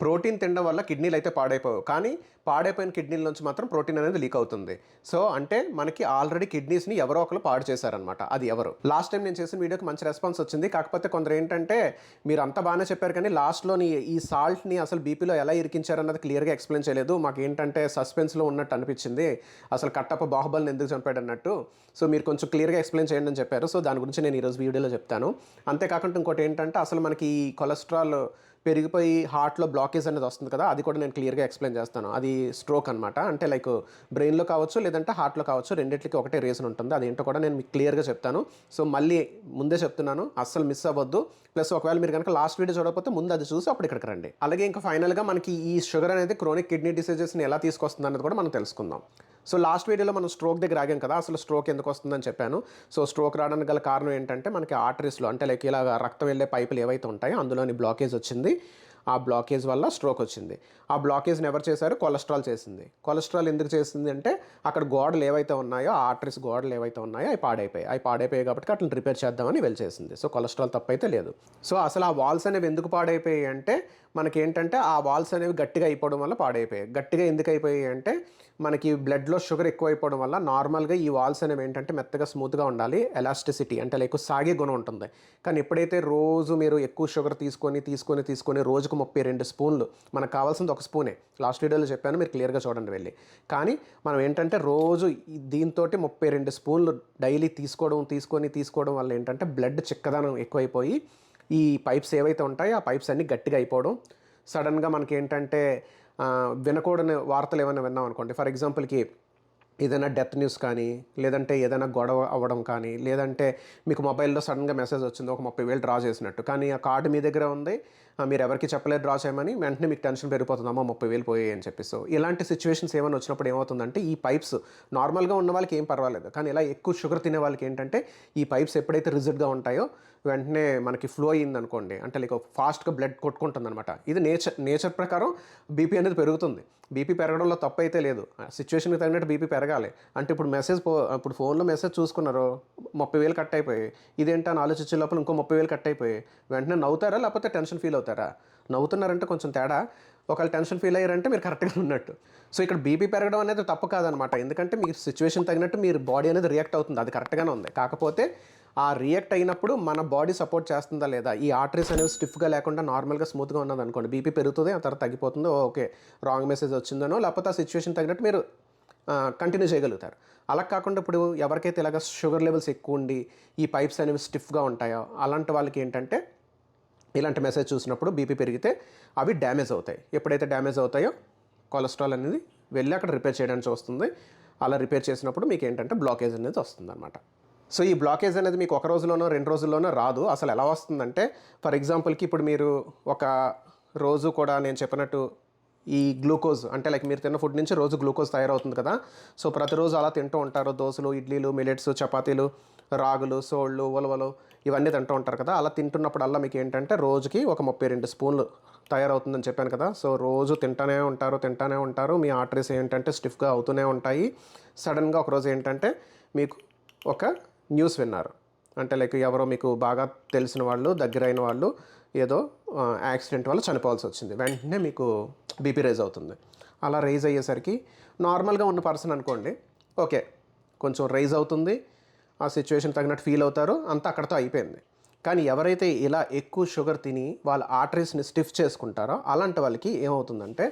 Protein తినడం వల్ల కిడ్నీలు అయితే పాడైపోవు. కానీ పాడైపోయిన కిడ్నీల నుంచి మాత్రం ప్రోటీన్ అనేది లీక్ అవుతుంది. సో అంటే మనకి ఆల్రెడీ కిడ్నీస్ని ఎవరో ఒకరు పాడు చేశారనమాట అది ఎవరు? లాస్ట్ టైం నేను చేసిన వీడియోకి మంచి రెస్పాన్స్ వచ్చింది. కాకపోతే కొందరు ఏంటంటే మీరు అంతా బాగానే చెప్పారు కానీ లాస్ట్లోని ఈ సాల్ట్ని అసలు బీపీలో ఎలా ఇరికించారన్నది క్లియర్గా ఎక్స్ప్లెయిన్ చేయలేదు. మాకు ఏంటంటే సస్పెన్స్లో ఉన్నట్టు అనిపించింది. అసలు కట్టప్ప బాహుబలిని ఎందుకు చంపాడు అన్నట్టు. సో మీరు కొంచెం క్లియర్గా ఎక్స్ప్లెయిన్ చేయండి అని చెప్పారు. సో దాని గురించి నేను ఈరోజు వీడియోలో చెప్తాను. అంతేకాకుండా ఇంకోటి ఏంటంటే అసలు మనకి ఈ కొలెస్ట్రాల్ పెరిగిపోయి హార్ట్లో బ్లాకేజ్ అనేది వస్తుంది కదా అది కూడా నేను క్లియర్గా ఎక్స్ప్లెయిన్ చేస్తాను. అది స్ట్రోక్ అనమాట అంటే లైక్ బ్రెయిన్లో కావచ్చు లేదంటే హార్ట్లో కావచ్చు రెండింటికి ఒకటే రీజన్ ఉంటుంది. అదేంటో కూడా నేను మీకు క్లియర్గా చెప్తాను. సో మళ్ళీ ముందే చెప్తున్నాను అస్సలు మిస్ అవ్వద్దు. ప్లస్ ఒకవేళ మీరు కనుక లాస్ట్ వీడియో చూడకపోతే ముందు అది చూసి అప్పుడు ఇక్కడికి రండి. అలాగే ఇంకా ఫైనల్గా మనకి ఈ షుగర్ అనేది క్రోనిక్ కిడ్నీ డిసీజెస్ని ఎలా తీసుకొస్తుంది అనేది కూడా మనం తెలుసుకుందాం. సో లాస్ట్ వీడియోలో మనం స్ట్రోక్ దగ్గర ఆగాం కదా అసలు స్ట్రోక్ ఎందుకు వస్తుందని చెప్పాను. సో స్ట్రోక్ రావడానికి గల కారణం ఏంటంటే మనకి ఆర్టరీస్లో అంటే లైక్ ఇలా రక్తం వెళ్ళే పైపులు ఏవైతే ఉంటాయో అందులోని బ్లాకేజ్ వచ్చింది. ఆ బ్లాకేజ్ వల్ల స్ట్రోక్ వచ్చింది. ఆ బ్లాకేజ్ని ఎవరు చేశారు? కొలెస్ట్రాల్ చేసింది. కొలెస్ట్రాల్ ఎందుకు చేసింది అంటే అక్కడ గోడలు ఏవైతే ఉన్నాయో ఆ ఆర్టరీస్ గోడలు ఏవైతే ఉన్నాయో అవి పాడైపోయాయి. అవి పాడైపోయాయి కాబట్టి అట్లా రిపేర్ చేద్దామని వెళ్ళి చేసింది. సో కొలెస్ట్రాల్ తప్పైతే లేదు. సో అసలు ఆ వాల్స్ అనేవి ఎందుకు పాడైపోయాయి అంటే మనకి ఏంటంటే ఆ వాల్స్ అనేవి గట్టిగా అయిపోవడం వల్ల పాడైపోయాయి. గట్టిగా ఎందుకు అయిపోయాయి అంటే మనకి బ్లడ్లో షుగర్ ఎక్కువ అయిపోవడం వల్ల నార్మల్గా ఈ వాల్స్ అనేవి ఏంటంటే మెత్తగా స్మూత్గా ఉండాలి. ఎలాస్టిసిటీ అంటే ఎక్కువ సాగే గుణం ఉంటుంది. కానీ ఎప్పుడైతే రోజు మీరు ఎక్కువ షుగర్ తీసుకొని తీసుకొని తీసుకొని రోజుకు ముప్పై రెండు స్పూన్లు మనకు కావాల్సింది ఒక స్పూనే. లాస్ట్ వీడియోలో చెప్పాను మీరు క్లియర్గా చూడండి వెళ్ళి. కానీ మనం ఏంటంటే రోజు దీంతో ముప్పై రెండు స్పూన్లు డైలీ తీసుకోవడం తీసుకొని తీసుకోవడం వల్ల ఏంటంటే బ్లడ్ చిక్కదనం ఎక్కువైపోయి ఈ పైప్స్ ఏవైతే ఉంటాయో ఆ పైప్స్ అన్నీ గట్టిగా అయిపోవడం. సడన్గా మనకి ఏంటంటే వినకూడని వార్తలు ఏమైనా విన్నాం అనుకోండి. ఫర్ ఎగ్జాంపుల్కి ఏదైనా డెత్ న్యూస్ కానీ లేదంటే ఏదైనా గొడవ అవ్వడం కానీ లేదంటే మీకు మొబైల్లో సడన్గా మెసేజ్ వచ్చింది ఒక ముప్పై వేలు డ్రా చేసినట్టు. కానీ ఆ కార్డు మీ దగ్గర ఉంది మీరు ఎవరికి చెప్పలేదు డ్రా చేయమని వెంటనే మీకు టెన్షన్ పెరిగిపోతుందమ్మా ముప్పై వేలు పోయాయి అని చెప్పి సో ఇలాంటి సిచ్యువేషన్స్ ఏమైనా వచ్చినప్పుడు ఏమవుతుందంటే ఈ పైప్స్ నార్మల్గా ఉన్న వాళ్ళకి ఏం పర్వాలేదు. కానీ ఇలా ఎక్కువ షుగర్ తినే వాళ్ళకి ఏంటంటే ఈ పైప్స్ ఎప్పుడైతే రిజిడ్గా ఉంటాయో వెంటనే మనకి ఫ్లో అయింది అనుకోండి అంటే లైక్ ఫాస్ట్గా బ్లడ్ కొట్టుకుంటుంది అనమాట ఇది నేచర్ నేచర్ ప్రకారం బీపీ అనేది పెరుగుతుంది. బీపీ పెరగడంలో తప్పు అయితే లేదు సిచ్యువేషన్కి తగినట్టు బీపీ పెరగాలి. అంటే ఇప్పుడు మెసేజ్ పో ఇప్పుడు ఫోన్లో మెసేజ్ చూసుకున్నారు ముప్పై వేలు కట్ అయిపోయి ఇదేంటి అని ఆలోచించే లోపల ఇంకో ముప్పై వేలు కట్ అయిపోయి వెంటనే నవ్వుతారా లేకపోతే టెన్షన్ ఫీల్ అవుతారా? నవ్వుతున్నారంటే కొంచెం తేడా. ఒకవేళ టెన్షన్ ఫీల్ అయ్యారంటే మీరు కరెక్ట్గా ఉన్నట్టు. సో ఇక్కడ బీపీ పెరగడం అనేది తప్పు కాదనమాట ఎందుకంటే మీ సిచ్యువేషన్ తగినట్టు మీరు బాడీ అనేది రియాక్ట్ అవుతుంది. అది కరెక్ట్గానే ఉంది. కాకపోతే ఆ రియాక్ట్ అయినప్పుడు మన బాడీ సపోర్ట్ చేస్తుందా లేదా? ఈ ఆర్టరీస్ అనేవి స్టిఫ్గా లేకుండా నార్మల్గా స్మూత్గా ఉన్నది అనుకోండి బీపీ పెరుగుతుంది ఆ తర్వాత తగ్గిపోతుంది. ఓకే రాంగ్ మెసేజ్ వచ్చిందనో లేకపోతే ఆ సిచ్యువేషన్ తగినట్టు మీరు కంటిన్యూ చేయగలుగుతారు. అలా కాకుండా ఇప్పుడు ఎవరికైతే ఇలాగ షుగర్ లెవెల్స్ ఎక్కువ ఉండి ఈ పైప్స్ అనేవి స్టిఫ్గా ఉంటాయో అలాంటి వాళ్ళకి ఏంటంటే ఇలాంటి మెసేజ్ చూసినప్పుడు బీపీ పెరిగితే అవి డ్యామేజ్ అవుతాయి. ఎప్పుడైతే డ్యామేజ్ అవుతాయో కొలెస్ట్రాల్ అనేది వెళ్ళి అక్కడ రిపేర్ చేయడానికి వస్తుంది. అలా రిపేర్ చేసినప్పుడు మీకు ఏంటంటే బ్లాకేజ్ అనేది వస్తుంది అనమాట సో ఈ బ్లాకేజ్ అనేది మీకు ఒక రోజులోనో రెండు రోజుల్లోనో రాదు. అసలు ఎలా వస్తుందంటే ఫర్ ఎగ్జాంపుల్కి ఇప్పుడు మీరు ఒక రోజు కూడా నేను చెప్పినట్టు ఈ గ్లూకోజ్ అంటే లైక్ మీరు తిన్న ఫుడ్ నుంచి రోజు గ్లూకోజ్ తయారవుతుంది కదా. సో ప్రతిరోజు అలా తింటూ ఉంటారు. దోశలు ఇడ్లీలు మిలెట్స్ చపాతీలు రాగులు సోళ్ళు ఉలవలు ఇవన్నీ తింటూ ఉంటారు కదా. అలా తింటున్నప్పుడల్లా మీకు ఏంటంటే రోజుకి ఒక ముప్పై రెండు స్పూన్లు తయారవుతుందని చెప్పాను కదా. సో రోజు తింటానే ఉంటారు తింటానే ఉంటారు. మీ ఆర్టరీస్ ఏంటంటే స్టిఫ్గా అవుతూనే ఉంటాయి. సడన్గా ఒకరోజు ఏంటంటే మీకు ఒక న్యూస్ విన్నారు. అంటే లైక్ ఎవరో మీకు బాగా తెలిసిన వాళ్ళు దగ్గరైన వాళ్ళు ఏదో యాక్సిడెంట్ వల్ల చనిపోవాల్సి వచ్చింది. వెంటనే మీకు బీపీ రైజ్ అవుతుంది. అలా రైజ్ అయ్యేసరికి నార్మల్గా ఉన్న పర్సన్ అనుకోండి ఓకే కొంచెం రైజ్ అవుతుంది ఆ సిచ్యువేషన్ తగినట్టు ఫీల్ అవుతారు అంతా అక్కడితో అయిపోయింది. కానీ ఎవరైతే ఇలా ఎక్కువ షుగర్ తిని వాళ్ళ ఆర్టరీస్ని స్టిఫ్ చేసుకుంటారో అలాంటి వాళ్ళకి ఏమవుతుందంటే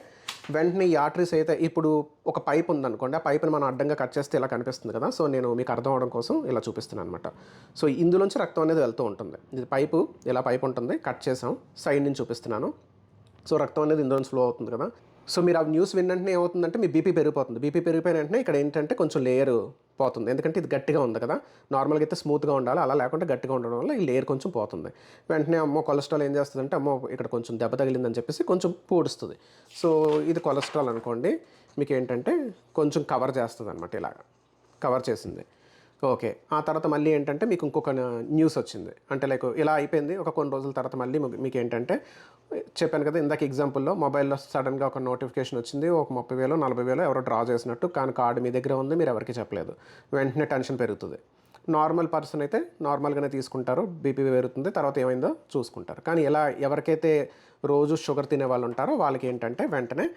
వెంటనే ఈ ఆర్టరీస్ అయితే ఇప్పుడు ఒక పైప్ ఉందనుకోండి ఆ పైప్ని మనం అడ్డంగా కట్ చేస్తే ఇలా కనిపిస్తుంది కదా. సో నేను మీకు అర్థం అవడం కోసం ఇలా చూపిస్తున్నాను అనమాట సో ఇందులోంచి రక్తం అనేది వెళ్తూ ఉంటుంది. ఇది పైపు ఇలా పైప్ ఉంటుంది. కట్ చేసాం సైడ్ నుంచి చూపిస్తున్నాను. సో రక్తం అనేది ఇందులో ఫ్లో అవుతుంది కదా. సో మీరు ఆ న్యూస్ విన్న వెంటనే ఏమవుతుందంటే మీ బీపీ పెరిగిపోతుంది. బీపీ పెరిగిపోయిన వెంటనే ఇక్కడ ఏంటంటే కొంచెం లేయర్ పోతుంది. ఎందుకంటే ఇది గట్టిగా ఉంది కదా. నార్మల్గా అయితే స్మూత్గా ఉండాలి. అలా లేకుండా గట్టిగా ఉండడం వల్ల ఈ లేయర్ కొంచెం పోతుంది. వెంటనే అమ్మో కొలెస్ట్రాల్ ఏం చేస్తుందంటే అమ్మో ఇక్కడ కొంచెం దెబ్బ తగిలిందని చెప్పేసి కొంచెం పూడుస్తుంది. సో ఇది కొలెస్ట్రాల్ అనుకోండి. మీకు ఏంటంటే కొంచెం కవర్ చేస్తుంది అనమాట ఇలాగా. కవర్ చేసింది. ఓకే. ఆ తర్వాత మళ్ళీ ఏంటంటే మీకు ఇంకొక న్యూస్ వచ్చింది. అంటే లైక్ ఇలా అయిపోయింది. ఒక కొన్ని రోజుల తర్వాత మళ్ళీ మీకు- ఏంటంటే చెప్పాను కదా ఇందాక ఎగ్జాంపుల్లో మొబైల్లో సడన్గా ఒక నోటిఫికేషన్ వచ్చింది. ఒక ముప్పై వేలు నలభై వేలు ఎవరో డ్రా చేసినట్టు కానీ కార్డు మీ దగ్గర ఉంది మీరు ఎవరికి చెప్పలేదు. వెంటనే టెన్షన్ పెరుగుతుంది. నార్మల్ పర్సన్ అయితే నార్మల్గానే తీసుకుంటారు. బీపీ పెరుగుతుంది. తర్వాత ఏమైందో చూసుకుంటారు. కానీ ఇలా ఎవరికైతే రోజు షుగర్ తినే వాళ్ళు ఉంటారో వాళ్ళకి ఏంటంటే వెంటనే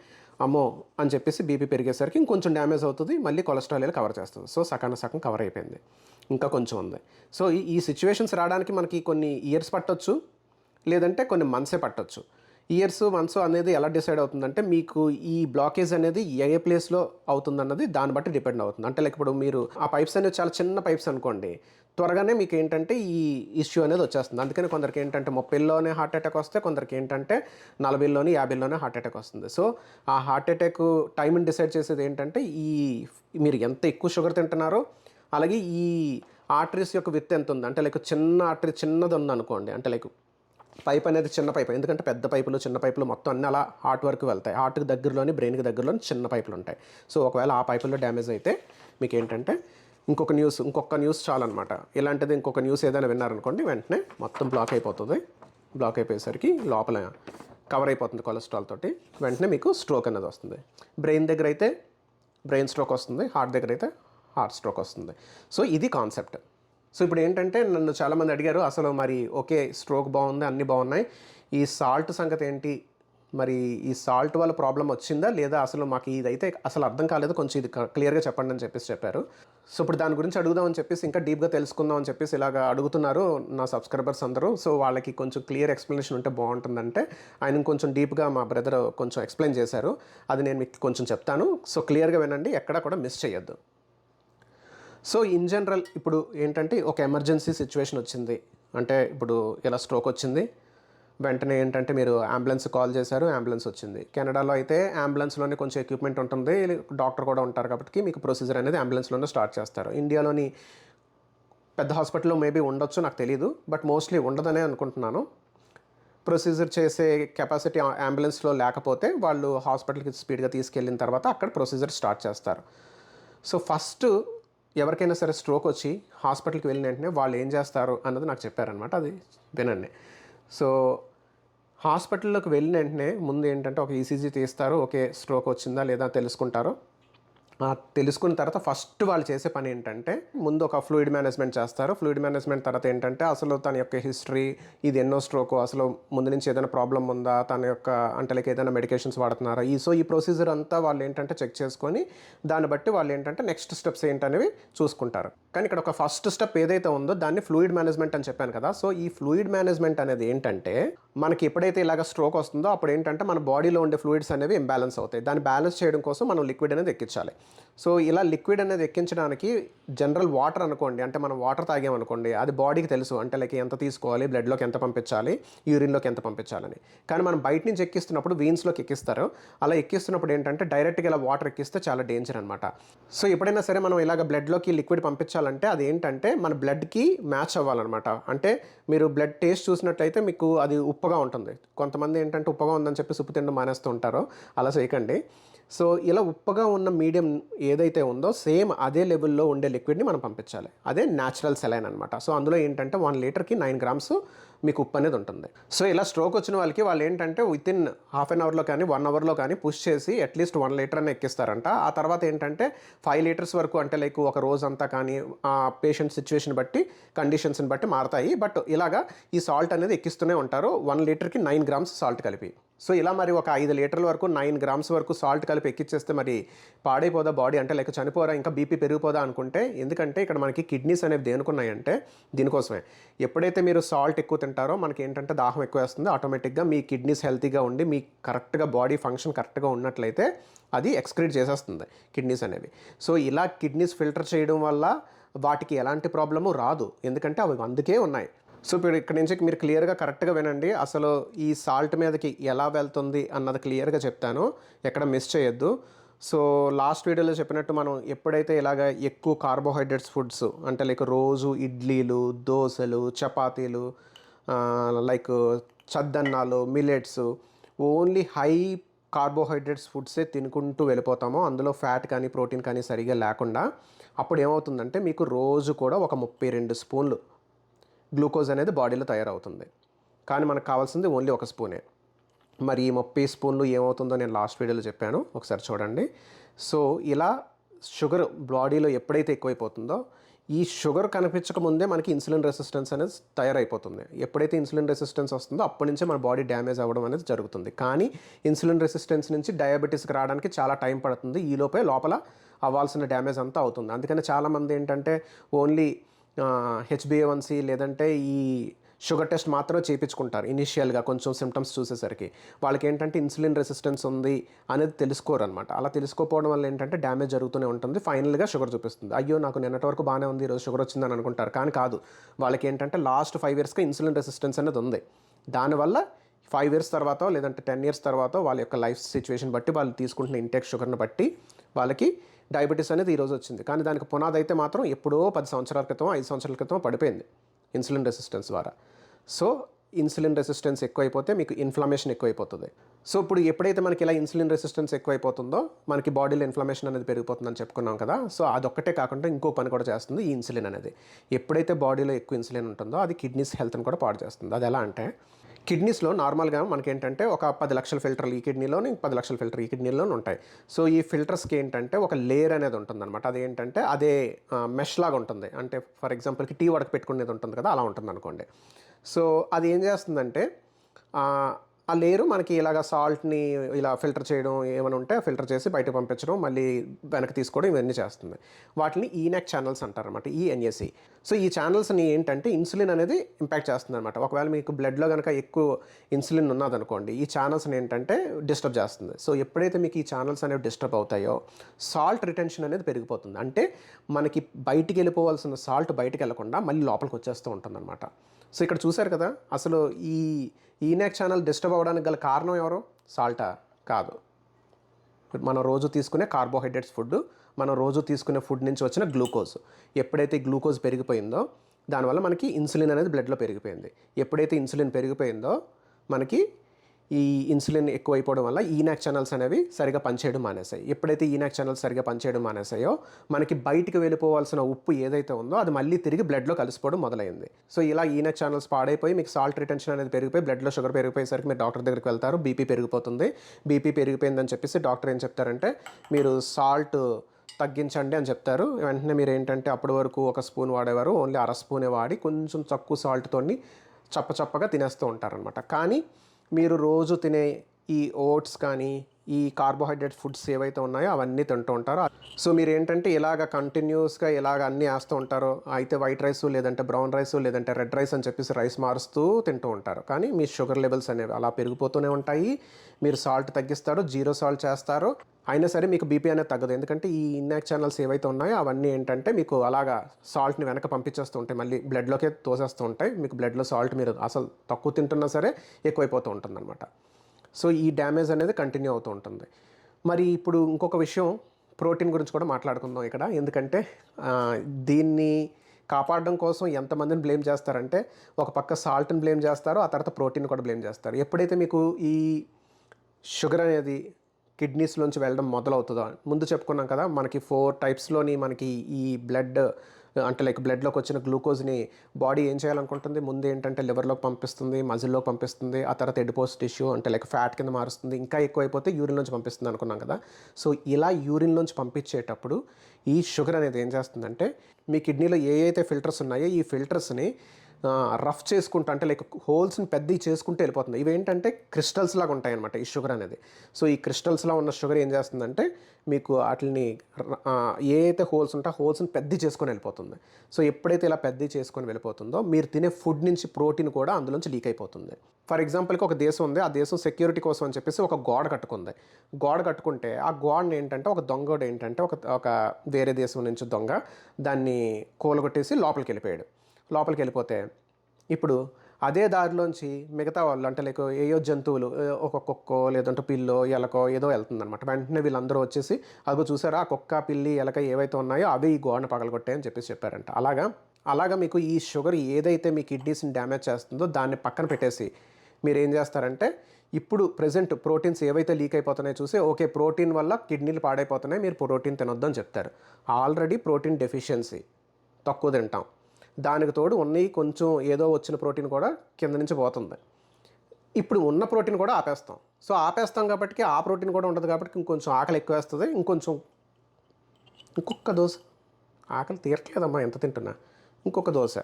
అమ్మో అని చెప్పేసి బీపీ పెరిగేసరికి ఇంకొంచెం డ్యామేజ్ అవుతుంది మళ్ళీ కొలెస్ట్రాల్ వెళ్ళి కవర్ చేస్తుంది. సో సకాన సగం కవర్ అయిపోయింది. ఇంకా కొంచెం ఉంది. సో ఈ ఈ సిచ్యువేషన్స్ రావడానికి మనకి కొన్ని ఇయర్స్ పట్టొచ్చు లేదంటే కొన్ని మంత్సే పట్టొచ్చు. ఇయర్స్ మంత్స్ అనేది ఎలా డిసైడ్ అవుతుందంటే మీకు ఈ బ్లాకేజ్ అనేది ఏ ప్లేస్లో అవుతుందన్నది దాన్ని బట్టి డిపెండ్ అవుతుంది. అంటే లైక్ ఇప్పుడు మీరు ఆ పైప్స్ అనేవి చాలా చిన్న పైప్స్ అనుకోండి త్వరగానే మీకు ఏంటంటే ఈ ఇష్యూ అనేది వచ్చేస్తుంది. అందుకని కొందరికి ఏంటంటే ముప్పైలోనే హార్ట్ అటాక్ వస్తే కొందరికి ఏంటంటే నలభైలోని యాభైలోనే హార్ట్ అటాక్ వస్తుంది. సో ఆ హార్ట్ అటాక్ టైంని డిసైడ్ చేసేది ఏంటంటే ఈ మీరు ఎంత ఎక్కువ షుగర్ తింటున్నారో అలాగే ఈ ఆర్టరీస్ యొక్క విత్ ఎంత ఉంది. అంటే లైక్ చిన్న ఆర్టరీ చిన్నది ఉంది అనుకోండి అంటే లైక్ పైప్ అనేది చిన్న పైప్. ఎందుకంటే పెద్ద పైపులు చిన్న పైపులు మొత్తం అన్నీ అలా హార్ట్ వరకు వెళ్తాయి. హార్ట్కి దగ్గరలోని బ్రెయిన్కి దగ్గరలోని చిన్న పైపులు ఉంటాయి. సో ఒకవేళ ఆ పైపుల్లో డ్యామేజ్ అయితే మీకు ఏంటంటే ఇంకొక న్యూస్ ఇంకొక న్యూస్ చాలన్నమాట. ఇలాంటిది ఇంకొక న్యూస్ ఏదైనా విన్నారనుకోండి వెంటనే మొత్తం బ్లాక్ అయిపోతుంది. బ్లాక్ అయిపోయేసరికి లోపల కవర్ అయిపోతుంది కొలెస్ట్రాల్ తోటి. వెంటనే మీకు స్ట్రోక్ అనేది వస్తుంది. బ్రెయిన్ దగ్గర అయితే బ్రెయిన్ స్ట్రోక్ వస్తుంది హార్ట్ దగ్గర అయితే హార్ట్ స్ట్రోక్ వస్తుంది. సో ఇది కాన్సెప్ట్ సో ఇప్పుడు ఏంటంటే నన్ను చాలామంది అడిగారు అసలు మరి ఓకే స్ట్రోక్ బాగుంది అన్నీ బాగున్నాయి. ఈ సాల్ట్ సంగతి ఏంటి? మరి ఈ సాల్ట్ వల్ల ప్రాబ్లం వచ్చిందా? లేదా అసలు మాకు ఇదైతే అసలు అర్థం కాలేదు. కొంచెం ఇది క్లియర్గా చెప్పండి అని చెప్పేసి చెప్పారు. సో ఇప్పుడు దాని గురించి అడుగుదామని చెప్పేసి ఇంకా డీప్గా తెలుసుకుందాం అని చెప్పేసి ఇలాగ అడుగుతున్నారు నా సబ్స్క్రైబర్స్ అందరూ. సో వాళ్ళకి కొంచెం క్లియర్ ఎక్స్ప్లెనేషన్ ఉంటే బాగుంటుందంటే ఆయన కొంచెం డీప్గా మా బ్రదర్ కొంచెం ఎక్స్ప్లెయిన్ చేశారు. అది నేను మీకు కొంచెం చెప్తాను. సో క్లియర్గా వినండి. ఎక్కడా కూడా మిస్ చేయొద్దు. సో ఇన్ జనరల్ ఇప్పుడు ఏంటంటే ఒక ఎమర్జెన్సీ సిచ్యువేషన్ వచ్చింది. అంటే ఇప్పుడు ఇలా స్ట్రోక్ వచ్చింది. వెంటనే ఏంటంటే మీరు అంబులెన్స్ కాల్ చేశారు అంబులెన్స్ వచ్చింది. కెనడాలో అయితే అంబులెన్స్లోనే కొంచెం ఎక్విప్మెంట్ ఉంటుంది. డాక్టర్ కూడా ఉంటారు కాబట్టి మీకు ప్రొసీజర్ అనేది అంబులెన్స్లోనే స్టార్ట్ చేస్తారు. ఇండియాలోని పెద్ద హాస్పిటల్లో మేబీ ఉండొచ్చు నాకు తెలియదు బట్ మోస్ట్లీ ఉండదనే అనుకుంటున్నాను. ప్రొసీజర్ చేసే కెపాసిటీ అంబులెన్స్లో లేకపోతే వాళ్ళు హాస్పిటల్కి స్పీడ్గా తీసుకెళ్ళిన తర్వాత అక్కడ ప్రొసీజర్ స్టార్ట్ చేస్తారు. సో ఫస్ట్ ఎవరికైనా సరే స్ట్రోక్ వచ్చి హాస్పిటల్కి వెళ్ళిన వెంటనే వాళ్ళు ఏం చేస్తారు అన్నది నాకు చెప్పారనమాట అది వినండి. సో హాస్పిటల్లోకి వెళ్ళిన వెంటనే ముందు ఏంటంటే ఒక ఈసీజీ తీస్తారు. ఓకే స్ట్రోక్ వచ్చిందా లేదా తెలుసుకుంటారు. తెలుసుకున్న తర్వాత ఫస్ట్ వాళ్ళు చేసే పని ఏంటంటే ముందు ఒక ఫ్లూయిడ్ మేనేజ్మెంట్ చేస్తారు. ఫ్లూయిడ్ మేనేజ్మెంట్ తర్వాత ఏంటంటే అసలు తన యొక్క హిస్టరీ ఇది ఎన్నో స్ట్రోక్ అసలు ముందు నుంచి ఏదైనా ప్రాబ్లం ఉందా తన యొక్క అంటే లైక్ ఏదైనా మెడికేషన్స్ వాడుతున్నారా? ఈ సో ఈ ప్రొసీజర్ అంతా వాళ్ళు ఏంటంటే చెక్ చేసుకొని దాన్ని బట్టి వాళ్ళు ఏంటంటే నెక్స్ట్ స్టెప్స్ ఏంటనేవి చూసుకుంటారు. కానీ ఇక్కడ ఒక ఫస్ట్ స్టెప్ ఏదైతే ఉందో దాన్ని ఫ్లూయిడ్ మేనేజ్మెంట్ అని చెప్పాను కదా. సో ఈ ఫ్లూయిడ్ మేనేజ్మెంట్ అనేది ఏంటంటే మనకి ఎప్పుడైతే ఇలాగ స్ట్రోక్ వస్తుందో అప్పుడు ఏంటంటే మన బాడీలో ఉండే ఫ్లూయిడ్స్ అనేవి ఇంబ్యాలెన్స్ అవుతాయి. దాన్ని బ్యాలెన్స్ చేయడం కోసం మనం లిక్విడ్ అనేది ఎక్కించాలి. సో ఇలా లిక్విడ్ అనేది ఎక్కించడానికి జనరల్ వాటర్ అనుకోండి అంటే మనం వాటర్ తాగామనుకోండి అది బాడీకి తెలుసు. అంటే లైక్ ఎంత తీసుకోవాలి బ్లడ్లోకి ఎంత పంపించాలి యూరిన్లోకి ఎంత పంపించాలని. కానీ మనం బయట నుంచి ఎక్కిస్తున్నప్పుడు వీన్స్లోకి ఎక్కిస్తారు. అలా ఎక్కిస్తున్నప్పుడు ఏంటంటే డైరెక్ట్గా ఇలా వాటర్ ఎక్కిస్తే చాలా డేంజర్ అనమాట సో ఎప్పుడైనా సరే మనం ఇలాగ బ్లడ్లోకి లిక్విడ్ పంపించాలంటే అది ఏంటంటే మన బ్లడ్కి మ్యాచ్ అవ్వాలన్నమాట. అంటే మీరు బ్లడ్ టేస్ట్ చూసినట్లయితే మీకు అది ఉప్పగా ఉంటుంది. కొంతమంది ఏంటంటే ఉప్పగా ఉందని చెప్పి ఉప్పు తిండం మానేస్తూ ఉంటారో. అలా చేయకండి. సో ఇలా ఉప్పగా ఉన్న మీడియం ఏదైతే ఉందో సేమ్ అదే లెవెల్లో ఉండే లిక్విడ్ని మనం పంపించాలి. అదే న్యాచురల్ సెలైన్ అనమాట సో అందులో ఏంటంటే వన్ లీటర్కి నైన్ గ్రామ్స్ మీకు ఉప్పు అనేది ఉంటుంది. సో ఇలా స్ట్రోక్ వచ్చిన వాళ్ళకి వాళ్ళు ఏంటంటే విత్ ఇన్ హాఫ్ అన్ అవర్లో కానీ వన్ అవర్లో కానీ పుష్ చేసి అట్లీస్ట్ వన్ లీటర్ అని ఎక్కిస్తారంట. ఆ తర్వాత ఏంటంటే ఫైవ్ లీటర్స్ వరకు అంటే లైక్ ఒక రోజంతా కానీ ఆ పేషెంట్ సిచ్యువేషన్ బట్టి కండిషన్స్ని బట్టి మారుతాయి. బట్ ఇలాగా ఈ సాల్ట్ అనేది ఎక్కిస్తూనే ఉంటారు. వన్ లీటర్కి నైన్ గ్రామ్స్ సాల్ట్ కలిపి. సో ఇలా మరి ఒక ఐదు లీటర్ల వరకు నైన్ గ్రామ్స్ వరకు సాల్ట్ కలిపి ఎక్కిచ్చేస్తే మరి పాడైపోదా బాడీ? అంటే లైక్ చనిపోరా? ఇంకా బీపీ పెరిగిపోదా అనుకుంటే ఎందుకంటే ఇక్కడ మనకి కిడ్నీస్ అనేవి దేనుకున్నాయంటే దీనికోసమే. ఎప్పుడైతే మీరు సాల్ట్ ఎక్కువ తింటారో మనకి ఏంటంటే దాహం ఎక్కువ వేస్తుంది ఆటోమేటిక్గా మీ కిడ్నీస్ హెల్తీగా ఉండి మీ కరెక్ట్గా బాడీ ఫంక్షన్ కరెక్ట్గా ఉన్నట్లయితే అది ఎక్స్క్రీట్ చేసేస్తుంది కిడ్నీస్ అనేవి. సో ఇలా కిడ్నీస్ ఫిల్టర్ చేయడం వల్ల వాటికి ఎలాంటి ప్రాబ్లము రాదు. ఎందుకంటే అవి అందుకే ఉన్నాయి. సో ఇప్పుడు ఇక్కడ నుంచి మీరు క్లియర్గా కరెక్ట్గా వినండి. అసలు ఈ సాల్ట్ మీదకి ఎలా వెళ్తుంది అన్నది క్లియర్గా చెప్తాను. ఎక్కడ మిస్ చేయొద్దు. సో లాస్ట్ వీడియోలో చెప్పినట్టు మనం ఎప్పుడైతే ఇలాగ ఎక్కువ కార్బోహైడ్రేట్స్ ఫుడ్స్ అంటే లైక్ రోజు ఇడ్లీలు దోశలు చపాతీలు లైక్ చద్దన్నాలు మిలెట్స్ ఓన్లీ హై కార్బోహైడ్రేట్స్ ఫుడ్సే తినుకుంటూ వెళ్ళిపోతామో అందులో ఫ్యాట్ కానీ ప్రోటీన్ కానీ సరిగా లేకుండా అప్పుడు ఏమవుతుందంటే మీకు రోజు కూడా ఒక ముప్పై రెండు స్పూన్లు గ్లూకోజ్ అనేది బాడీలో తయారవుతుంది. కానీ మనకు కావాల్సింది ఓన్లీ ఒక స్పూనే. మరి ఈ ముప్పై స్పూన్లు ఏమవుతుందో నేను లాస్ట్ వీడియోలో చెప్పాను. ఒకసారి చూడండి. సో ఇలా షుగర్ బాడీలో ఎప్పుడైతే ఎక్కువైపోతుందో ఈ షుగర్ కనిపించక ముందే మనకి ఇన్సులిన్ రెసిస్టెన్స్ అనేది తయారైపోతుంది. ఎప్పుడైతే ఇన్సులిన్ రెసిస్టెన్స్ వస్తుందో అప్పటి నుంచే మన బాడీ డ్యామేజ్ అవ్వడం అనేది జరుగుతుంది. కానీ ఇన్సులిన్ రెసిస్టెన్స్ నుంచి డయాబెటీస్కి రావడానికి చాలా టైం పడుతుంది. ఈ లోపే లోపల అవ్వాల్సిన డ్యామేజ్ అంతా అవుతుంది. అందుకని చాలామంది ఏంటంటే ఓన్లీ హెచ్బిఏవన్సీ లేదంటే ఈ షుగర్ టెస్ట్ మాత్రమే చేయించుకుంటారు ఇనిషియల్గా కొంచెం సిమ్టమ్స్ చూసేసరికి. వాళ్ళకి ఏంటంటే ఇన్సులిన్ రెసిస్టెన్స్ ఉంది అనేది తెలుసుకోరనమాట అలా తెలుసుకోకపోవడం వల్ల ఏంటంటే డ్యామేజ్ జరుగుతూనే ఉంటుంది. ఫైనల్గా షుగర్ చూపిస్తుంది. అయ్యో నాకు నిన్నటి వరకు బాగానే ఉంది ఈరోజు షుగర్ వచ్చిందని అనుకుంటారు. కానీ కాదు వాళ్ళకి ఏంటంటే లాస్ట్ ఫైవ్ ఇయర్స్గా ఇన్సులిన్ రెసిస్టెన్స్ అనేది ఉంది. దానివల్ల ఫైవ్ ఇయర్స్ తర్వాత లేదంటే టెన్ ఇయర్స్ తర్వాత వాళ్ళ యొక్క లైఫ్ సిచ్యువేషన్ బట్టి వాళ్ళు తీసుకుంటున్న ఇంటెక్ షుగర్ని బట్టి వాళ్ళకి డయాబెటీస్ అనేది ఈరోజు వచ్చింది. కానీ దానికి పునాది అయితే మాత్రం ఎప్పుడో పది సంవత్సరాల క్రితం ఐదు సంవత్సరాల క్రితం పడిపోయింది ఇన్సులిన్ రెసిస్టెన్స్ ద్వారా. సో ఇన్సులిన్ రెసిస్టెన్స్ ఎక్కువైపోతే మీకు ఇన్ఫ్లమేషన్ ఎక్కువైపోతుంది. సో ఇప్పుడు ఎప్పుడైతే మనకి ఇలా ఇన్సులిన్ రెసిస్టెన్స్ ఎక్కువైపోతుందో మనకి బాడీలో ఇన్ఫ్లమేషన్ అనేది పెరిగిపోతుందని చెప్పుకున్నాం కదా సో అదొక్కటే కాకుండా ఇంకో పని కూడా చేస్తుంది ఈ ఇన్సులిన్ అనేది. ఎప్పుడైతే బాడీలో ఎక్కువ ఇన్సులిన్ ఉంటుందో అది కిడ్నీస్ హెల్త్ని కూడా పాడు చేస్తుంది. అది ఎలా అంటే కిడ్నీస్లో నార్మల్గా మనకి ఏంటంటే ఒక పది లక్షల ఫిల్టర్లు ఈ కిడ్నీలోని పది లక్షల ఫిల్టర్ ఈ కిడ్నీలోనే ఉంటాయి. సో ఈ ఫిల్టర్స్కి ఏంటంటే ఒక లేయర్ అనేది ఉంటుందన్నమాట. అది ఏంటంటే అదే మెష్ లాగా ఉంటుంది. అంటే ఫర్ ఎగ్జాంపుల్కి టీ వడక పెట్టుకునేది ఉంటుంది కదా అలా ఉంటుంది అనుకోండి సో అది ఏం చేస్తుందంటే ఆ, లేరు మనకి ఇలాగ సాల్ట్ని ఇలా ఫిల్టర్ చేయడం ఏమైనా ఉంటే ఫిల్టర్ చేసి బయట పంపించడం మళ్ళీ వెనక్కి తీసుకోవడం ఇవన్నీ చేస్తుంది. వాటిని ఈనాక్ ఛానల్స్ అంటారనమాట ఈఎన్ఏసి సో ఈ ఛానల్స్ని ఏంటంటే ఇన్సులిన్ అనేది ఇంపాక్ట్ చేస్తుంది అనమాట ఒకవేళ మీకు బ్లడ్లో కనుక ఎక్కువ ఇన్సులిన్ ఉన్నదనుకోండి ఈ ఛానల్స్ని ఏంటంటే డిస్టర్బ్ చేస్తుంది. సో ఎప్పుడైతే మీకు ఈ ఛానల్స్ అనేవి డిస్టర్బ్ అవుతాయో సాల్ట్ రిటెన్షన్ అనేది పెరిగిపోతుంది. అంటే మనకి బయటికి వెళ్ళిపోవాల్సిన సాల్ట్ బయటకు వెళ్ళకుండా మళ్ళీ లోపలికి వచ్చేస్తూ ఉంటుంది అనమాట సో ఇక్కడ చూశారు కదా అసలు ఈ ఈనాక్ ఛానల్ డిస్టర్బ్ అవ్వడానికి గల కారణం ఎవరు? సాల్టా కాదు. మనం రోజు తీసుకునే కార్బోహైడ్రేట్స్ ఫుడ్ మనం రోజు తీసుకునే ఫుడ్ నుంచి వచ్చిన గ్లూకోజ్. ఎప్పుడైతే గ్లూకోజ్ పెరిగిపోయిందో దానివల్ల మనకి ఇన్సులిన్ అనేది బ్లడ్లో పెరిగిపోయింది. ఎప్పుడైతే ఇన్సులిన్ పెరిగిపోయిందో మనకి ఈ ఇన్సులిన్ ఎక్కువైపోవడం వల్ల ఈనాక్ ఛానల్స్ అనేవి సరిగా పనిచేయడం మానేసాయి ఎప్పుడైతే ఈనాక్ ఛానల్స్ సరిగా పనిచేయడం మానేసాయో మనకి బయటికి వెళ్ళిపోవాల్సిన ఉప్పు ఏదైతే ఉందో అది మళ్ళీ తిరిగి బ్లడ్లో కలిసిపోవడం మొదలైంది. సో ఇలా ఈనాక్ ఛానల్స్ పాడైపోయి మీకు సాల్ట్ రిటెన్షన్ అనేది పెరిగిపోయి బ్లడ్లో షుగర్ పెరిగిపోయేసరికి మీరు డాక్టర్ దగ్గరికి వెళ్తారు బీపీ పెరిగిపోతుంది. బీపీ పెరిగిపోయిందని చెప్పేసి డాక్టర్ ఏం చెప్తారంటే మీరు సాల్ట్ తగ్గించండి అని చెప్తారు. వెంటనే మీరు ఏంటంటే అప్పటి వరకు ఒక స్పూన్ వాడేవారు ఓన్లీ అర స్పూనే వాడి కొంచెం తక్కువ సాల్ట్తోని చప్ప చప్పగా తినేస్తూ ఉంటారనమాట కానీ మీరు రోజు తినే ఈ ఓట్స్ కానీ ఈ కార్బోహైడ్రేట్ ఫుడ్స్ ఏవైతే ఉన్నాయో అవన్నీ తింటూ ఉంటారు. సో మీరు ఏంటంటే ఇలాగ కంటిన్యూస్గా ఇలాగ అన్నీ వేస్తూ ఉంటారో అయితే వైట్ రైస్ లేదంటే బ్రౌన్ రైస్ లేదంటే రెడ్ రైస్ అని చెప్పేసి రైస్ మారుస్తూ తింటూ ఉంటారు. కానీ మీ షుగర్ లెవెల్స్ అనేవి అలా పెరిగిపోతూనే ఉంటాయి. మీరు సాల్ట్ తగ్గిస్తారు జీరో సాల్ట్ చేస్తారు అయినా సరే మీకు బీపీ అనేది తగ్గదు. ఎందుకంటే ఈ ఇన్యాక్ ఛానల్స్ ఏవైతే ఉన్నాయో అవన్నీ ఏంటంటే మీకు అలాగా సాల్ట్ని వెనక పంపించేస్తూ ఉంటాయి. మళ్ళీ బ్లడ్లోకే తోసేస్తూ ఉంటాయి. మీకు బ్లడ్లో సాల్ట్ మీరు అసలు తక్కువ తింటున్నా సరే ఎక్కువైపోతూ ఉంటుంది అనమాట సో ఈ డ్యామేజ్ అనేది కంటిన్యూ అవుతూ ఉంటుంది. మరి ఇప్పుడు ఇంకొక విషయం ప్రోటీన్ గురించి కూడా మాట్లాడుకుందాం ఇక్కడ. ఎందుకంటే దీన్ని కాపాడడం కోసం ఎంతమందిని బ్లేమ్ చేస్తారంటే ఒక పక్క సాల్ట్ని బ్లేమ్ చేస్తారు ఆ తర్వాత ప్రోటీన్ కూడా బ్లేమ్ చేస్తారు. ఎప్పుడైతే మీకు ఈ షుగర్ అనేది కిడ్నీస్లోంచి వెళ్ళడం మొదలవుతుందో ముందు చెప్పుకున్నాం కదా మనకి ఫోర్ టైప్స్లోని మనకి ఈ బ్లడ్ అంటే లైక్ బ్లడ్లోకి వచ్చిన గ్లూకోజ్ని బాడీ ఏం చేయాలనుకుంటుంది? ముందు ఏంటంటే లివర్లోకి పంపిస్తుంది మజిల్లోకి పంపిస్తుంది ఆ తర్వాత ఎడిపోస్ టిష్యూ అంటే లైక్ ఫ్యాట్ కింద మారుస్తుంది ఇంకా ఎక్కువైపోతే యూరిన్ నుంచి పంపిస్తుంది అనుకున్నాం కదా. సో ఇలా యూరిన్ నుంచి పంపించేటప్పుడు ఈ షుగర్ అనేది ఏం చేస్తుందంటే మీ కిడ్నీలో ఏ అయితే ఫిల్టర్స్ ఉన్నాయో ఈ ఫిల్టర్స్ని రఫ్ చేసుకుంటూ అంటే లైక్ హోల్స్ని పెద్దవి చేసుకుంటూ వెళ్ళిపోతుంది. ఇవి ఏంటంటే క్రిస్టల్స్ లాగా ఉంటాయి అనమాట ఈ షుగర్ అనేది. సో ఈ క్రిస్టల్స్లా ఉన్న షుగర్ ఏం చేస్తుందంటే మీకు వాటిని ఏదైతే ఏ అయితే హోల్స్ ఉంటే హోల్స్ని పెద్ద చేసుకొని వెళ్ళిపోతుంది. సో ఎప్పుడైతే ఇలా పెద్ద చేసుకొని వెళ్ళిపోతుందో మీరు తినే ఫుడ్ నుంచి ప్రోటీన్ కూడా అందులోంచి లీక్ అయిపోతుంది. ఫర్ ఎగ్జాంపుల్కి ఒక దేశం ఉంది. ఆ దేశం సెక్యూరిటీ కోసం అని చెప్పేసి ఒక గోడ కట్టుకుంది. గోడ కట్టుకుంటే ఆ గోడని ఏంటంటే ఒక దొంగడు ఏంటంటే ఒక ఒక వేరే దేశం నుంచి దొంగ దాన్ని కూలగొట్టేసి లోపలికి వెళ్ళిపోయాడు. లోపలికి వెళ్ళిపోతే ఇప్పుడు అదే దారిలోంచి మిగతా వాళ్ళు అంటే లైక్ ఏయో జంతువులు ఒక కుక్కో లేదంటే పిల్లో ఎలకో ఏదో వెళ్తుందనమాట వెంటనే వీళ్ళందరూ వచ్చేసి అదిగో చూసారా ఆ కుక్క పిల్లి ఎలక ఏవైతే ఉన్నాయో అవి ఈ గోడను పగలగొట్టాయని చెప్పేసి చెప్పారంట. అలాగా అలాగా మీకు ఈ షుగర్ ఏదైతే మీ కిడ్నీస్ని డ్యామేజ్ చేస్తుందో దాన్ని పక్కన పెట్టేసి మీరు ఏం చేస్తారంటే ఇప్పుడు ప్రజెంట్ ప్రోటీన్స్ ఏవైతే లీక్ అయిపోతున్నాయో చూసి ఓకే ప్రోటీన్ వల్ల కిడ్నీలు పాడైపోతున్నాయి మీరు ప్రోటీన్ తినొద్దని చెప్తారు. ఆల్రెడీ ప్రోటీన్ డెఫిషియన్సీ తక్కువ తింటాం. దానికి తోడు ఉన్నాయి కొంచెం ఏదో వచ్చిన ప్రోటీన్ కూడా కింద నుంచి పోతుంది. ఇప్పుడు ఉన్న ప్రోటీన్ కూడా ఆపేస్తాం. సో ఆపేస్తాం కాబట్టి ఆ ప్రోటీన్ కూడా ఉండదు కాబట్టి ఇంకొంచెం ఆకలి ఎక్కువ వేస్తుంది ఇంకొంచెం ఇంకొక దోశ. ఆకలి తీరట్లేదమ్మా ఎంత తింటున్నా. ఇంకొక దోశ.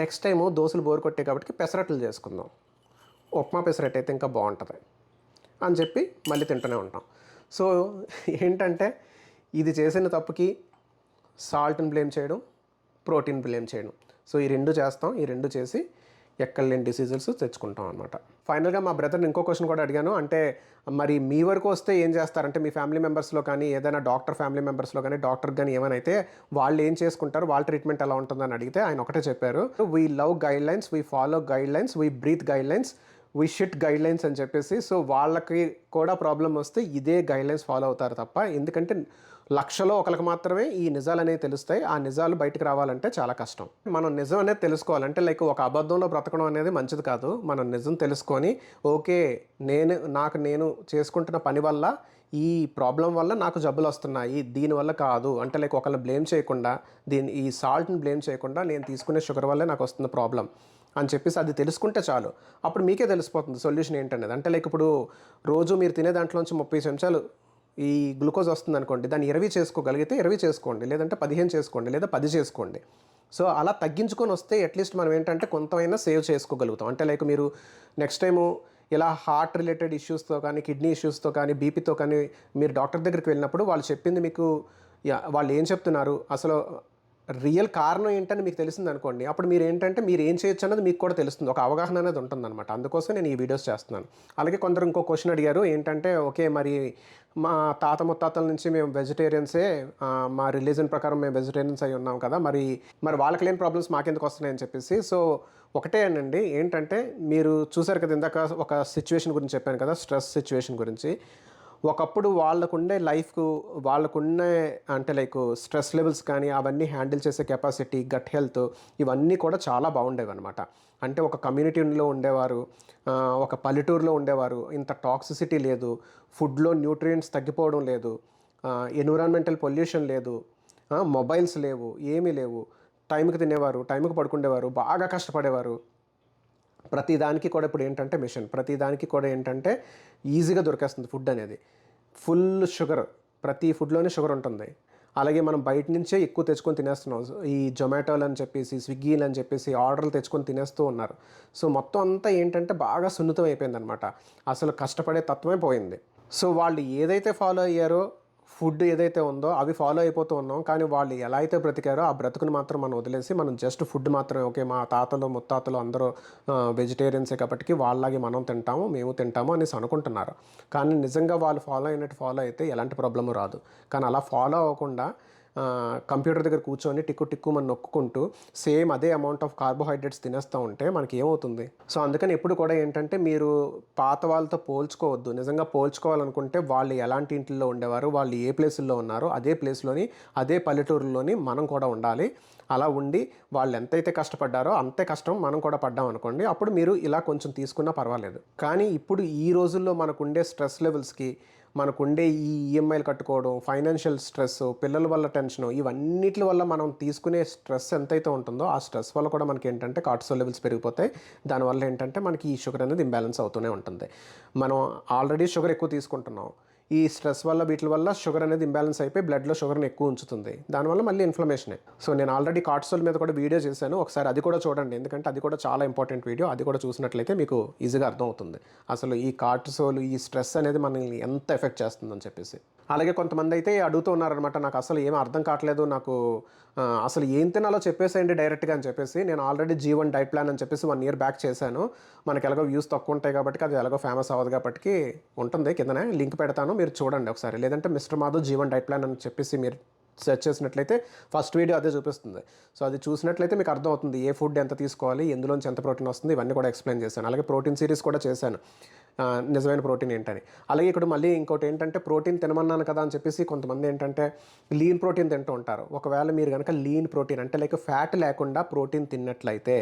నెక్స్ట్ టైము దోశలు బోరు కొట్టే కాబట్టి పెసరట్లు చేసుకుందాం. ఉప్మా పెసరట్ అయితే ఇంకా బాగుంటుంది అని చెప్పి మళ్ళీ తింటూనే ఉంటాం. సో ఏంటంటే ఇది చేసిన తప్పుకి సాల్ట్ని బ్లేమ్ చేయడం ప్రోటీన్ బ్లేమ్ చేయడం. సో ఈ రెండు చేస్తాం. ఈ రెండు చేసి ఎక్కడ లేని డిసీజెస్ తెచ్చుకుంటాం అనమాట ఫైనల్గా మా బ్రదర్ని ఇంకో క్వశ్చన్ కూడా అడిగాను. అంటే మరి మీ వరకు వస్తే ఏం చేస్తారంటే మీ ఫ్యామిలీ మెంబర్స్లో కానీ ఏదైనా డాక్టర్ ఫ్యామిలీ మెంబర్స్లో కానీ డాక్టర్ కానీ ఏమైనా అయితే వాళ్ళు ఏం చేసుకుంటారు? వాళ్ళ ట్రీట్మెంట్ ఎలా ఉంటుందని అడిగితే ఆయన ఒకటే చెప్పారు. We love guidelines we follow guidelines we breathe guidelines we shit guidelines అని చెప్పేసి సో వాళ్ళకి కూడా ప్రాబ్లం వస్తే ఇదే గైడ్ లైన్స్ ఫాలో అవుతారు తప్ప ఎందుకంటే లక్షలో ఒకరికి మాత్రమే ఈ నిజాలు అనేవి తెలుస్తాయి. ఆ నిజాలు బయటకు రావాలంటే చాలా కష్టం. మనం నిజం అనేది తెలుసుకోవాలంటే లైక్ ఒక అబద్ధంలో బ్రతకడం అనేది మంచిది కాదు. మనం నిజం తెలుసుకొని ఓకే నేను నాకు నేను చేసుకుంటున్న పని వల్ల ఈ ప్రాబ్లం వల్ల నాకు జబ్బులు వస్తున్నాయి దీనివల్ల కాదు. అంటే లైక్ ఒకరిని బ్లేమ్ చేయకుండా దీని ఈ సాల్ట్ని బ్లేమ్ చేయకుండా నేను తీసుకునే షుగర్ వల్లే నాకు వస్తున్న ప్రాబ్లం అని చెప్పేసి అది తెలుసుకుంటే చాలు. అప్పుడు మీకే తెలిసిపోతుంది సొల్యూషన్ ఏంటనేది. అంటే లైక్ ఇప్పుడు రోజు మీరు తినే దాంట్లోంచి ముప్పై చెంచాలు ఈ గ్లూకోజ్ వస్తుంది అనుకోండి దాన్ని ఇరవై చేసుకోగలిగితే ఇరవై చేసుకోండి లేదంటే పదిహేను చేసుకోండి లేదా పది చేసుకోండి. సో అలా తగ్గించుకొని వస్తే అట్లీస్ట్ మనం ఏంటంటే కొంతమైనా సేవ్ చేసుకోగలుగుతాం. అంటే లైక్ మీరు నెక్స్ట్ టైము ఇలా హార్ట్ రిలేటెడ్ ఇష్యూస్తో కానీ కిడ్నీ ఇష్యూస్తో కానీ బీపీతో కానీ మీరు డాక్టర్ దగ్గరికి వెళ్ళినప్పుడు వాళ్ళు చెప్పింది మీకు వాళ్ళు ఏం చెప్తున్నారు? అసలు రియల్ కారణం ఏంటని మీకు తెలిసింది అనుకోండి అప్పుడు మీరు ఏంటంటే మీరు ఏం చేయొచ్చు అన్నది మీకు కూడా తెలుస్తుంది. ఒక అవగాహన అనేది ఉంటుందన్నమాట. అందుకోసం నేను ఈ వీడియోస్ చేస్తున్నాను. అలాగే కొందరు ఇంకో క్వశ్చన్ అడిగారు ఏంటంటే ఓకే మరి మా తాత ముత్తాతల నుంచి మేము వెజిటేరియన్సే మా రిలీజన్ ప్రకారం మేము వెజిటేరియన్స్ అయి ఉన్నాం కదా మరి మరి వాళ్ళకి లేని ప్రాబ్లమ్స్ మాకెందుకు వస్తున్నాయని చెప్పేసి. సో ఒకటే అనండి ఏంటంటే మీరు చూసారు కదా ఇందాక ఒక సిచ్యువేషన్ గురించి చెప్పాను కదా స్ట్రెస్ సిచ్యువేషన్ గురించి. ఒకప్పుడు వాళ్ళకుండే లైఫ్కు వాళ్ళకుండే అంటే లైక్ స్ట్రెస్ లెవెల్స్ కానీ అవన్నీ హ్యాండిల్ చేసే కెపాసిటీ గట్ హెల్త్ ఇవన్నీ కూడా చాలా బాగుండేవి అనమాట అంటే ఒక కమ్యూనిటీలో ఉండేవారు ఒక పల్లెటూరులో ఉండేవారు ఇంత టాక్సిసిటీ లేదు ఫుడ్లో న్యూట్రియంట్స్ తగ్గిపోవడం లేదు ఎన్విరాన్మెంటల్ పొల్యూషన్ లేదు మొబైల్స్ లేవు ఏమీ లేవు. టైంకి తినేవారు టైంకి పడుకుండేవారు బాగా కష్టపడేవారు. ప్రతిదానికి కూడా ఇప్పుడు ఏంటంటే మిషన్ ప్రతిదానికి కూడా ఏంటంటే ఈజీగా దొరికేస్తుంది ఫుడ్ అనేది. ఫుల్ షుగర్ ప్రతి ఫుడ్లోనే షుగర్ ఉంటుంది. అలాగే మనం బయట నుంచే ఎక్కువ తెచ్చుకొని తినేస్తున్నాం. ఈ జొమాటోలు అని చెప్పేసి స్విగ్గీలు అని చెప్పేసి ఆర్డర్లు తెచ్చుకొని తినేస్తూ ఉన్నారు. సో మొత్తం అంతా ఏంటంటే బాగా సున్నితం అయిపోయిందనమాట అసలు కష్టపడే తత్వమే పోయింది. సో వాళ్ళు ఏదైతే ఫాలో అయ్యారో ఫుడ్ ఏదైతే ఉందో అవి ఫాలో అయిపోతూ ఉన్నాం. కానీ వాళ్ళు ఎలా అయితే బ్రతికారో ఆ బ్రతుకుని మాత్రం మనం వదిలేసి మనం జస్ట్ ఫుడ్ మాత్రమే. ఓకే మా తాతలు ముత్తాతలు అందరూ వెజిటేరియన్సే కాబట్టి వాళ్ళలాగే మనం తింటాము మేము తింటాము అనేసి అనుకుంటున్నారు. కానీ నిజంగా వాళ్ళు ఫాలో అయినట్టు ఫాలో అయితే ఎలాంటి ప్రాబ్లము రాదు. కానీ అలా ఫాలో అవ్వకుండా కంప్యూటర్ దగ్గర కూర్చొని టిక్కు టిక్కు మనం నొక్కుంటూ సేమ్ అదే అమౌంట్ ఆఫ్ కార్బోహైడ్రేట్స్ తినేస్తూ ఉంటే మనకి ఏమవుతుంది? సో అందుకని ఎప్పుడు కూడా ఏంటంటే మీరు పాత వాళ్ళతో పోల్చుకోవద్దు. నిజంగా పోల్చుకోవాలనుకుంటే వాళ్ళు ఎలాంటి ఇంట్లో ఉండేవారు వాళ్ళు ఏ ప్లేసుల్లో ఉన్నారో అదే ప్లేస్లోని అదే పల్లెటూరులోని మనం కూడా ఉండాలి. అలా ఉండి వాళ్ళు ఎంతైతే కష్టపడ్డారో అంతే కష్టం మనం కూడా పడ్డాం అనుకోండి అప్పుడు మీరు ఇలా కొంచెం తీసుకున్నా పర్వాలేదు. కానీ ఇప్పుడు ఈ రోజుల్లో మనకుండే స్ట్రెస్ లెవెల్స్కి మనకుండే ఈ ఈఎంఐలు కట్టుకోవడం ఫైనాన్షియల్ స్ట్రెస్ పిల్లల వల్ల టెన్షన్ ఇవన్నిటి వల్ల మనం తీసుకునే స్ట్రెస్ ఎంతైతే ఉంటుందో ఆ స్ట్రెస్ వల్ల కూడా మనకి ఏంటంటే కార్టిసోల్ లెవెల్స్ పెరిగిపోతాయి. దానివల్ల ఏంటంటే మనకి ఈ షుగర్ అనేది ఇంబ్యాలెన్స్ అవుతూనే ఉంటుంది. మనం ఆల్రెడీ షుగర్ ఎక్కువ తీసుకుంటున్నాం. ఈ స్ట్రెస్ వల్ల వీటి వల్ల షుగర్ అనేది ఇంబ్యాలెన్స్ అయిపోయి బ్లడ్లో షుగర్ని ఎక్కువ ఉంచుతుంది. దానివల్ల మళ్ళీ ఇన్ఫ్లమేషనే. సో నేను ఆల్రెడీ కార్టిసోల్ మీద కూడా వీడియో చేశాను. ఒకసారి అది కూడా చూడండి. ఎందుకంటే అది కూడా చాలా ఇంపార్టెంట్ వీడియో. అది కూడా చూసినట్లయితే మీకు ఈజీగా అర్థమవుతుంది. అసలు ఈ కార్టిసోల్ ఈ స్ట్రెస్ అనేది మనల్ని ఎంత ఎఫెక్ట్ చేస్తుందని చెప్పేసి. అలాగే కొంతమంది అయితే అడుగుతూ ఉన్నారనమాట నాకు అసలు ఏం అర్థం కావట్లేదు. నాకు అసలు ఏం తినాలో చెప్పేసేయండి డైరెక్ట్గా అని చెప్పేసి నేను ఆల్రెడీ జీవన్ డైట్ ప్లాన్ అని చెప్పేసి వన్ ఇయర్ బ్యాక్ చేశాను. మనకి ఎలాగో వ్యూస్ తక్కువ ఉంటాయి కాబట్టి అది ఎలాగో ఫేమస్ అవ్వదు కాబట్టి ఉంటుంది. కిందనే లింక్ పెడతాను. మీరు చూడండి ఒకసారి. లేదంటే mister Madhav Jeevan diet plan అని చెప్పేసి మీరు సెర్చ్ చేసినట్లయితే ఫస్ట్ వీడియో అదే చూపిస్తుంది. సో అది చూసినట్లయితే మీకు అర్థం అవుతుంది ఏ ఫుడ్ ఎంత తీసుకోవాలి ఎందులోంచి ఎంత ప్రోటీన్ వస్తుంది ఇవన్నీ కూడా ఎక్స్ప్లెయిన్ చేశాను. అలాగే ప్రోటీన్ సిరీస్ కూడా చేశాను. నిజమైన ప్రోటీన్ ఏంటని. అలాగే ఇక్కడ మళ్ళీ ఇంకోటి ఏంటంటే ప్రోటీన్ తినమన్నాను కదా అని చెప్పేసి కొంతమంది ఏంటంటే లీన్ ప్రోటీన్ తింటూ ఉంటారు. ఒకవేళ మీరు కనుక లీన్ ప్రోటీన్ అంటే లైక్ ఫ్యాట్ లేకుండా ప్రోటీన్ తిన్నట్లయితే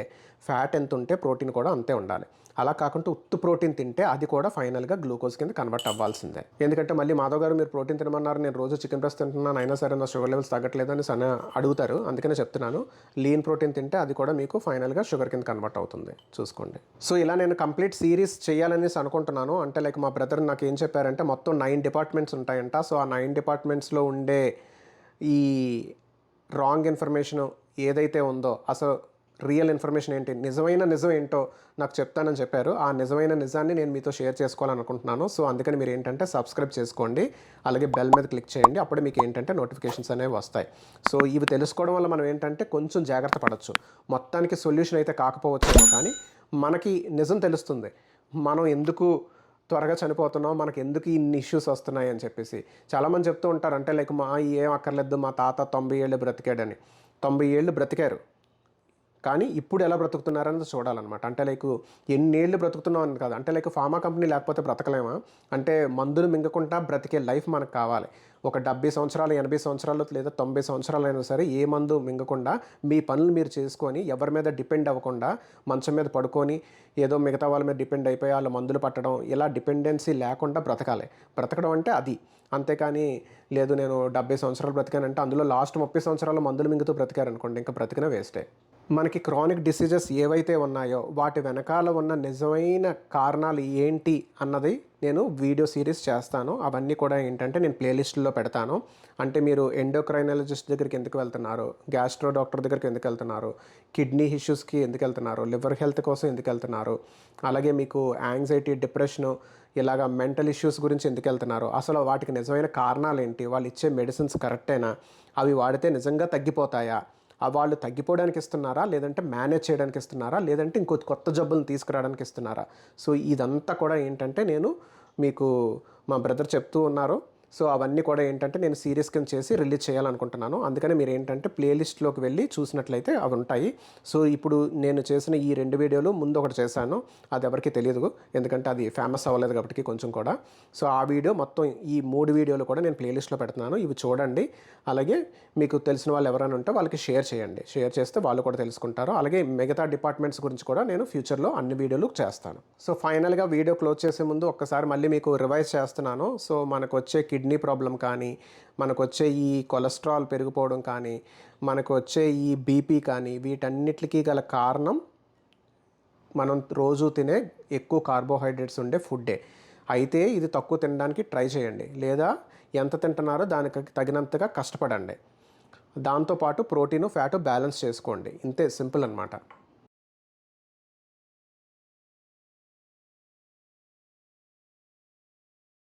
ఫ్యాట్ ఎంత ఉంటే ప్రోటీన్ కూడా అంతే ఉండాలి. అలా కాకుండా ఉత్తు ప్రోటీన్ తింటే అది కూడా ఫైనల్గా గ్లూకోజ్ కింద కన్వర్ట్ అవ్వాల్సిందే. ఎందుకంటే మళ్ళీ మాధవ్ గారు మీరు ప్రోటీన్ తినమన్నారు నేను రోజు చికెన్ బ్రెస్ట్ తింటున్నాను అయినా సరే నా షుగర్ లెవెల్స్ తగ్గట్లేదు అని సన్న అడుగుతారు. అందుకనే చెప్తున్నాను లీన్ ప్రోటీన్ తింటే అది కూడా మీకు ఫైనల్గా షుగర్ కింద కన్వర్ట్ అవుతుంది. చూసుకోండి. సో ఇలా నేను కంప్లీట్ సిరీస్ చేయాలనేసి అనుకుంటున్నాను. అంటే లైక్ మా బ్రదర్ నాకు ఏం చెప్పారంటే మొత్తం నైన్ డిపార్ట్మెంట్స్ ఉంటాయంట. సో ఆ నైన్ డిపార్ట్మెంట్స్లో ఉండే ఈ రాంగ్ ఇన్ఫర్మేషన్ ఏదైతే ఉందో అసలు రియల్ ఇన్ఫర్మేషన్ ఏంటి? నిజమైన నిజం ఏంటో నాకు చెప్తానని చెప్పారు. ఆ నిజమైన నిజాన్ని నేను మీతో షేర్ చేసుకోవాలనుకుంటున్నాను. సో అందుకని మీరు ఏంటంటే సబ్స్క్రైబ్ చేసుకోండి. అలాగే బెల్ మీద క్లిక్ చేయండి. అప్పుడు మీకు ఏంటంటే నోటిఫికేషన్స్ అనేవి వస్తాయి. సో ఇవి తెలుసుకోవడం వల్ల మనం ఏంటంటే కొంచెం జాగ్రత్త పడవచ్చు మొత్తానికి సొల్యూషన్ అయితే కాకపోవచ్చేమో కానీ మనకి నిజం తెలుస్తుంది. మనం ఎందుకు త్వరగా చనిపోతున్నాం? మనకి ఎందుకు ఇన్ని ఇష్యూస్ వస్తున్నాయి అని చెప్పేసి. చాలామంది చెప్తూ ఉంటారు. అంటే లైక్ మా ఏం అక్కర్లేదు. మా తాత తొంభై ఏళ్ళు బ్రతికాడని. తొంభై ఏళ్ళు బ్రతికారు. కానీ ఇప్పుడు ఎలా బ్రతుకుతున్నారని చూడాలన్నమాట. అంటే లైక్ ఎన్నేళ్ళు బ్రతుకుతున్నాం అని కాదు. అంటే లైక్ ఫార్మా కంపెనీ లేకపోతే బ్రతకలేమా? అంటే మందులు మింగకుండా బ్రతికే లైఫ్ మనకు కావాలి. ఒక డెబ్బై సంవత్సరాలు ఎనభై సంవత్సరాలు లేదా తొంభై సంవత్సరాలైనా అయినా సరే ఏ మందు మింగకుండా మీ పనులు మీరు చేసుకొని ఎవరి మీద డిపెండ్ అవ్వకుండా మంచం మీద పడుకొని ఏదో మిగతా వాళ్ళ మీద డిపెండ్ అయిపోయి వాళ్ళ మందులు పట్టడం ఇలా డిపెండెన్సీ లేకుండా బ్రతకాలి. బ్రతకడం అంటే అది. అంతేకాని లేదు నేను డెబ్బై సంవత్సరాలు బ్రతికానంటే అందులో లాస్ట్ ముప్పై సంవత్సరాలు మందులు మింగుతూ బ్రతికారనుకోండి ఇంకా బ్రతికిన వేస్టే. మనకి క్రానిక్ డిసీజెస్ ఏవైతే ఉన్నాయో వాటి వెనకాల ఉన్న నిజమైన కారణాలు ఏంటి అన్నది నేను వీడియో సిరీస్ చేస్తాను. అవన్నీ కూడా ఏంటంటే నేను ప్లేలిస్ట్లో పెడతాను. అంటే మీరు ఎండోక్రైనాలజిస్ట్ దగ్గరికి ఎందుకు వెళ్తున్నారు? గ్యాస్ట్రో డాక్టర్ దగ్గరికి ఎందుకు వెళ్తున్నారు? కిడ్నీ ఇష్యూస్కి ఎందుకు వెళ్తున్నారు? లివర్ హెల్త్ కోసం ఎందుకు వెళ్తున్నారు? అలాగే మీకు యాంగ్జైటీ డిప్రెషను ఇలాగ మెంటల్ ఇష్యూస్ గురించి ఎందుకు వెళ్తున్నారు? అసలు వాటికి నిజమైన కారణాలు ఏంటి? వాళ్ళు ఇచ్చే మెడిసిన్స్ కరెక్టేనా? అవి వాడితే నిజంగా తగ్గిపోతాయా? వాళ్ళు తగ్గిపోవడానికి ఇస్తున్నారా? లేదంటే మేనేజ్ చేయడానికి ఇస్తున్నారా? లేదంటే ఇంకో కొత్త జబ్బులను తీసుకురావడానికి ఇస్తున్నారా? సో ఇదంతా కూడా ఏంటంటే నేను మీకు మా బ్రదర్ చెప్తూ ఉన్నారు. సో అవన్నీ కూడా ఏంటంటే నేను సీరియస్ కింద చేసి రిలీజ్ చేయాలనుకుంటున్నాను. అందుకని మీరు ఏంటంటే ప్లేలిస్ట్లోకి వెళ్ళి చూసినట్లయితే అవి ఉంటాయి. సో ఇప్పుడు నేను చేసిన ఈ రెండు వీడియోలు ముందు ఒకటి చేశాను. అది ఎవరికి తెలియదు ఎందుకంటే అది ఫేమస్ అవ్వలేదు కాబట్టి కొంచెం కూడా. సో ఆ వీడియో మొత్తం ఈ మూడు వీడియోలు కూడా నేను ప్లేలిస్ట్లో పెడుతున్నాను. ఇవి చూడండి. అలాగే మీకు తెలిసిన వాళ్ళు ఎవరైనా ఉంటే వాళ్ళకి షేర్ చేయండి. షేర్ చేస్తే వాళ్ళు కూడా తెలుసుకుంటారు. అలాగే మిగతా డిపార్ట్మెంట్స్ గురించి కూడా నేను ఫ్యూచర్లో అన్ని వీడియోలు చేస్తాను. సో ఫైనల్గా వీడియో క్లోజ్ చేసే ముందు ఒక్కసారి మళ్ళీ మీకు రివైజ్ చేస్తున్నాను. సో మనకు వచ్చే కిడ్నీ ప్రాబ్లం కానీ మనకు వచ్చే ఈ కొలెస్ట్రాల్ పెరిగిపోవడం కానీ మనకు వచ్చే ఈ బీపీ కానీ వీటన్నిటికీ గల కారణం మనం రోజు తినే ఎక్కువ కార్బోహైడ్రేట్స్ ఉండే ఫుడ్డే. అయితే ఇది తక్కువ తినడానికి ట్రై చేయండి. లేదా ఎంత తింటున్నారో దానికి తగినంతగా కష్టపడండి. దాంతోపాటు ప్రోటీన్ ఫ్యాటు బ్యాలెన్స్ చేసుకోండి. ఇంతే సింపుల్ అనమాట